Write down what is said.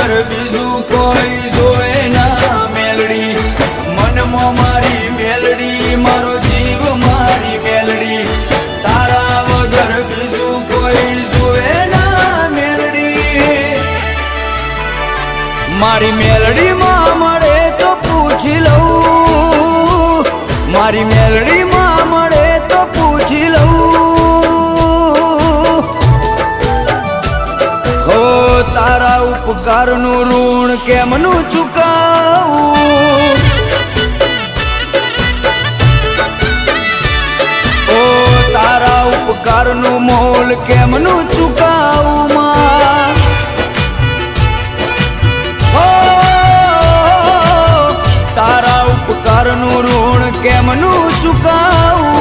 વગર બીજું કોઈ જોવે ના મેલડી. મનમાં મારી મેલડી, મારો જીવ મારી મેલડી. તારા વગર બીજું કોઈ જોવે ના મેલડી. મારી મેલડીમાં મળે તો પૂછી તારા ઉપકારનું ઋણ કેમનું ચૂકાવું? ઓ તારા ઉપકારનું મોલ કેમનું ચૂકાવું માં? તારા ઉપકારનું ઋણ કેમનું ચૂકાવું?